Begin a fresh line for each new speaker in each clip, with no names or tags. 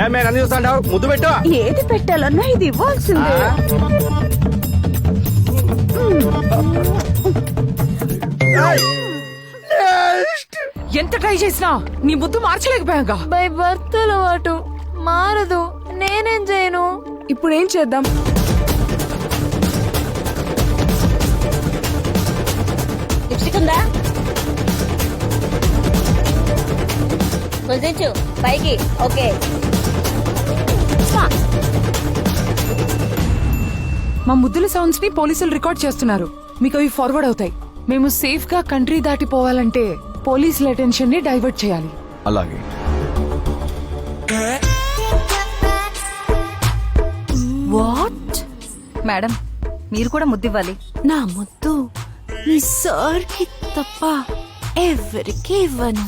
ఏ మేము అన్ని చూస్తాంటావు? ముద్దు పెట్టు.
ఏది పెట్టాలన్నా ఇది ఇవ్వాల్సిందే.
ఎంత ట్రై చేసినా నీ ముద్దు మార్చలేకపోయాగా.
బై బర్త్ అలవాటు. మారదు. నేనేం చేయను?
ఇప్పుడు ఏం చేద్దాం?
లిప్స్టిక్ ఉందా కుదించు పైకి ఓకే.
మా ముద్దుల సౌండ్స్ని పోలీసులు రికార్డ్ చేస్తున్నారు. మీకు అవి ఫార్వర్డ్ అవుతాయి. మేము సేఫ్గా కంట్రీ దాటిపోవాలంటే పోలీసుల అటెన్షన్ని డైవర్ట్ చేయాలి.
అలాగే.
వాట్
మేడం మీరు కూడా ముద్దివ్వాలి
నా ముద్దు? ఈ సార్కి తప్ప ఎవరికి ఇవ్వను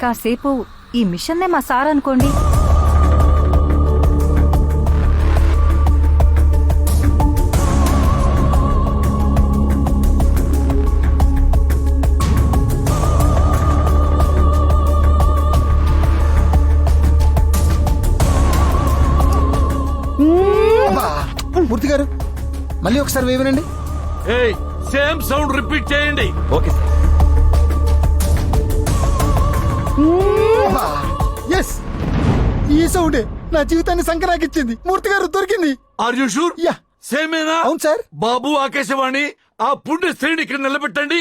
కాసేపు ఈ మిషన్నే మా సార్ అనుకోండి.
మూర్తి గారు మళ్ళీ ఒకసారి వేయనండి
ఏయ్ సేమ్ సౌండ్ రిపీట్ చేయండి.
Okay sir.
ఎస్ ఈ సౌండే నా జీవితాన్ని సంకరాకిచ్చింది. మూర్తి గారు దొరికింది.
ఆర్ యు షూర్
యా
సేమేనా?
అవును సార్.
బాబు ఆకాశవాణి ఆ పుణ్య స్త్రీని ఇక్కడ నిలబెట్టండి.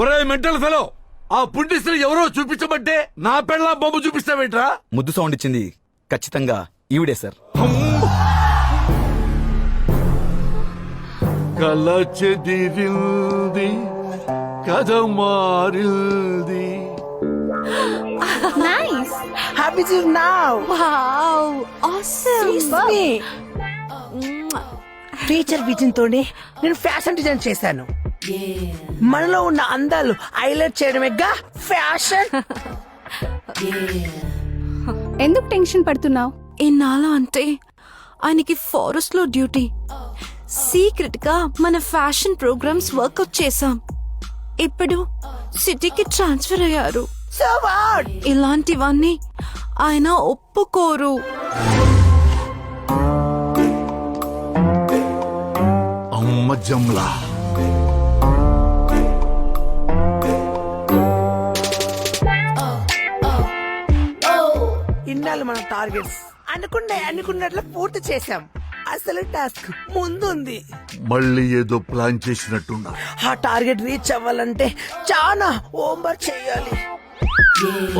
ఒరే మెంటల్ ఫెలో. ఆ పుణ్య స్త్రీ ఎవరో చూపించబట్టే నా పెళ్ళ బొమ్మ చూపిస్తావేంట్రా?
ముద్దు సౌండ్ ఇచ్చింది ఖచ్చితంగా ఈవిడే సార్.
కల చెదిరింది కథ మారింది
Happy to now.
Wow awesome
teacher vision తోనే నేను ఫ్యాషన్ డిజైన్ చేశాను. మనలో ఉన్న అందాలు హైలైట్ చేయడమేగా ఫ్యాషన్.
ఎందుకు టెన్షన్ పడుతున్నావు?
ఇన్నాళ్ళు అంటే ఆయనకి ఫారెస్ట్లో డ్యూటీ సీక్రెట్గా మన ఫ్యాషన్ ప్రోగ్రామ్స్ వర్కౌట్ చేశాం. ఇప్పుడు సిటీకి ట్రాన్స్ఫర్ అయ్యారు. ఇలాంటివన్నీ ఆయన ఒప్పుకోరు.
అమ్మ జమ్లా.
ఇన్నాళ్ళు మన టార్గెట్స్. అనుకున్న అనుకున్నట్లు పూర్తి చేశాం. అసలు టాస్క్ ముందుంది.
మళ్ళీ ఏదో ప్లాన్ చేసినట్టున్నా
ఆ టార్గెట్ రీచ్ అవ్వాలంటే చాలా హోంవర్క్ చేయాలి.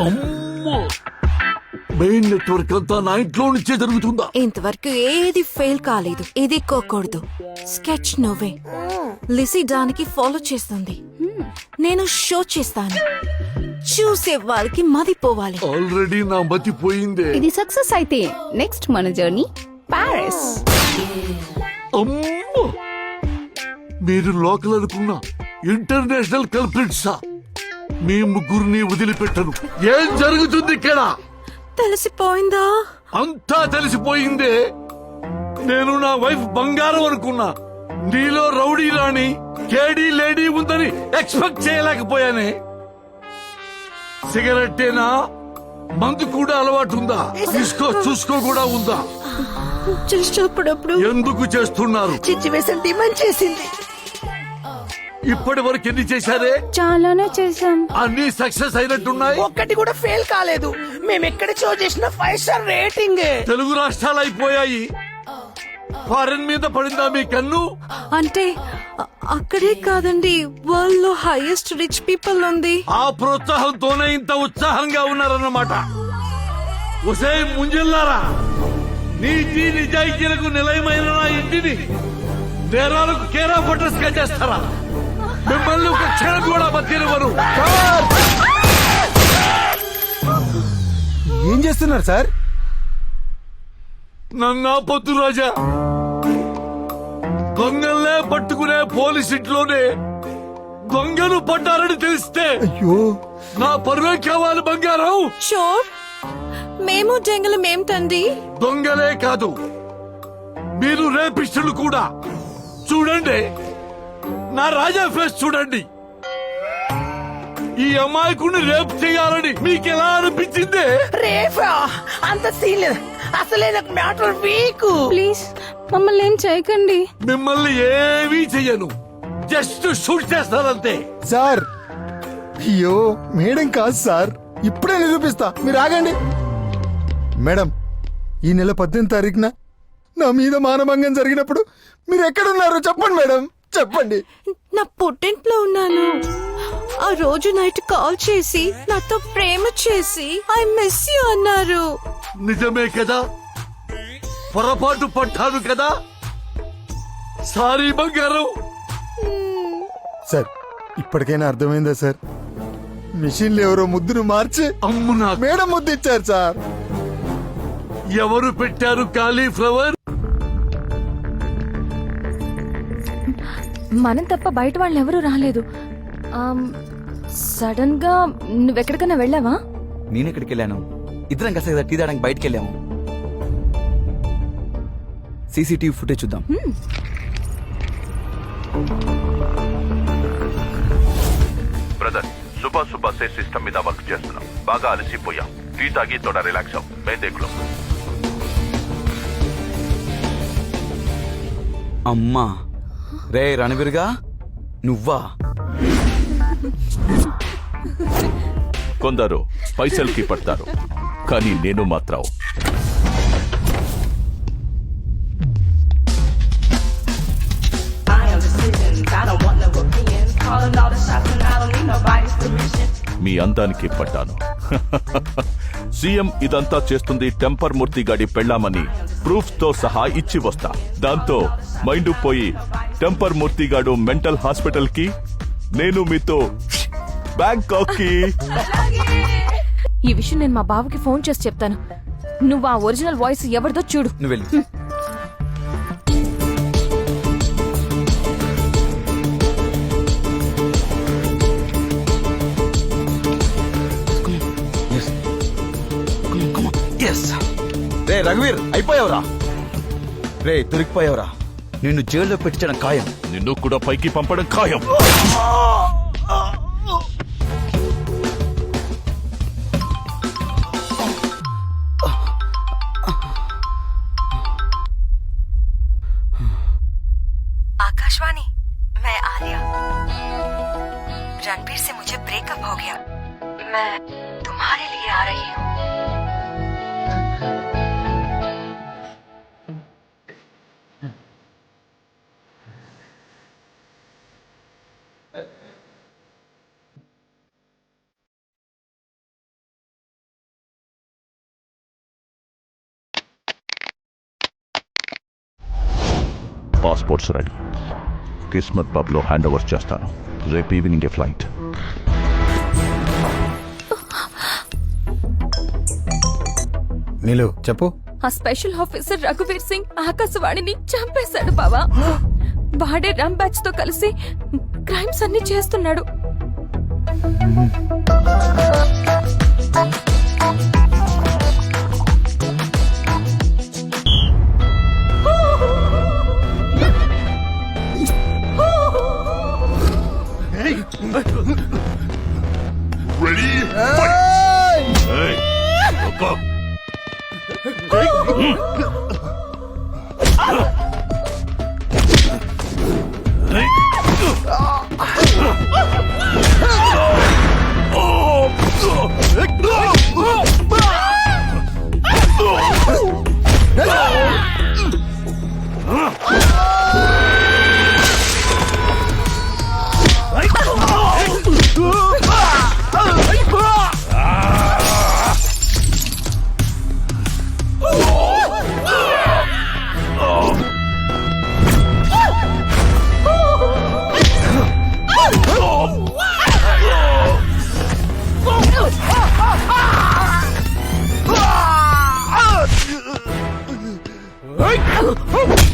అమ్మో! మెయిన్ నెట్వర్క్ అంతా నా ఇంట్లో నుంచే జరుగుతుందా?
ఇంతవరకు ఏది ఫెయిల్ కాలేదు ఇది కోకూడదు స్కెచ్ నువ్వే. లిసీ దానికి ఫాలో చేస్తుంది. నేను షో చేస్తాను. చూసే వాళ్ళకి మదిపోవాలి
ఆల్రెడీ నా మతి పోయిందే.
ఇది సక్సెస్ అయితే నెక్స్ట్ మన జర్నీ ప్యారిస్.
అమ్మో! మీరు లోకల్ అనుకున్న ఇంటర్నేషనల్ కల్ప్రిట్సా మీ ముగ్గురిని వదిలిపెట్టను. ఏం జరుగుతుంది ఇక్కడ?
తెలిసిపోయిందా?
అంతా తెలిసిపోయిందే. నేను నా వైఫ్ బంగారం అనుకున్నా. నీలో రౌడీ రాణి కేడీ లేడీ ఉందని ఎక్స్పెక్ట్ చేయలేకపోయానే. సిగరెట్టేనా? మందు కూడా అలవాటు ఉందా తీసుకో చూసుకో కూడా ఉందా?
చేసేటప్పుడప్పుడు
ఎందుకు చేస్తున్నారు?
సిచ్యువేషన్ డిమాండ్ చేసింది
ఇప్పటి వరకు ఎన్ని చేశారే?
చాలానే చేశాం
అన్ని సక్సెస్ అయినట్టున్నాయి?
ఒక్కటి కూడా ఫెయిల్ కాలేదు. మేము ఎక్కడ షో చేసిన ఫైవ్ స్టార్ రేటింగ్.
తెలుగు రాష్ట్రాలు అయిపోయాయి. ఫారెన్ మీద పడిందా మీ కన్ను?
అంటే అక్కడే కాదండి వరల్డ్లో హైయెస్ట్ రిచ్ పీపుల్ ఉంది.
ఆ ప్రోత్సాహంతోనే ఇంత ఉత్సాహంగా ఉన్నారన్నమాట. ఒసే ముంజిల్లారా నీతి నిజాయితీలకు నిలయమైన నా ఇంటిని నేరాలకు కేరా ఫోటోస్గా చేస్తారా? మిమ్మల్ని ఒక క్షణం కూడా బతినివ్వరు
ఏం చేస్తున్నారు సార్?
నన్నా పొద్దు రాజా. దొంగల్నే పట్టుకునే పోలీస్ ఇంట్లోనే దొంగలు పడ్డారని తెలిస్తే
అయ్యో.
నా పరువే కావాలి బంగారం.
చోర్ మేము జంగలం ఏమిటండి
దొంగలే కాదు మీరు రేపిస్టులు కూడా. చూడండి నా రాజా ఫేస్ చూడండి. ఈ అమాయకుడిని రేపు చేయాలని మీకు ఎలా అనిపించింది?
రేఫా అంత సీన్ లేదు. అసలే నాకు మ్యాటర్ వీక్.
ప్లీజ్ మమ్మల్ని ఏం చేయకండి.
మిమ్మల్ని ఏమీ చెయ్యను. జస్ట్ షూట్ చేస్తానంతే.
సార్ అయ్యో మేడం కాదు సార్. ఇప్పుడే నిరూపిస్తా. మీరు ఆగండి. మేడం ఈ నెల పద్దెనిమిది తారీఖున నా మీద మానభంగం జరిగినప్పుడు మీరు ఎక్కడున్నారు చెప్పండి మేడం. చెప్పండి.
నా పుట్టింట్లో ఉన్నాను. ఆ రోజు నైట్ కాల్ చేసి నాతో ప్రేమ చేసి ఐ మిస్ యూ అన్నారు.
నిజమే కదా? పొరపాటు పడ్డాను కదా? సారీ బంగారం.
సార్ ఇప్పటికైనా అర్థమైందా సార్? మిషన్లు ఎవరో ముద్దును మార్చి
అమ్ము నా
మేడం ముద్దు ఇచ్చారు సార్.
ఎవరు పెట్టారు కాలీఫ్లవర్?
మనం తప్ప బయట వాళ్ళు ఎవరూ రాలేదు. సడన్గా నువ్వెక్కడికైనా వెళ్ళావా?
నేను ఎక్కడికి వెళ్ళాను ఇద్దరం కలిసి కదా టీ తాగడానికి బయటికి వెళ్ళాము సీసీటీవీ ఫుటేజ్ చూద్దాం.
బ్రదర్ సుబా సుబా సే సిస్టమ్ మీద వర్క్ చేస్తున్నాం. బాగా అలసిపోయాం. టీ తాగి తోడ రిలాక్స్ అవ్వం. మేదేకులం
అమ్మా. రే రణవీర్గా నువ్వా?
కొందరు పైసల్కి పడతారు కానీ నేను మాత్రం మీ అందానికి పడ్డాను. సీఎం ఇదంతా చేస్తుంది టెంపర్ మూర్తి గాడి పెళ్ళామని ప్రూఫ్తో సహా ఇచ్చి వస్తా. దాంతో మైండ్ పోయి టెంపర్ మూర్తి గాడు మెంటల్ హాస్పిటల్కి నేను మీతో బ్యాంకాక్కి
ఈ విషయం నేను మా బావకి ఫోన్ చేసి చెప్తాను. నువ్వు ఆ ఒరిజినల్ వాయిస్ ఎవరిదో చూడు.
నువ్వు రే రఘువీర్ అయిపోయావురా. రే దొరికిపోయావురా. నిన్ను జైల్లో పెట్టించడం ఖాయం.
నిన్ను కూడా పైకి పంపడం ఖాయం. పాస్పోర్ట్స్ రెడీ కిస్మత్ పబ్లో హ్యాండ్ ఓవర్ చేస్తాను రేపు ఈవినింగ్ ఫ్లైట్
నీలు చెప్పు
ఆ స్పెషల్ ఆఫీసర్ రఘువీర్ సింగ్ ఆకాశవాణిని చంపేశాడు బావా వాడే రమ్తో కలిసి క్రైమ్స్ అన్ని చేస్తున్నాడు.
フフフ!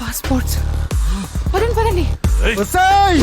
పాస్పోర్ట్స్ పదండి పదండి
వస్తాయ్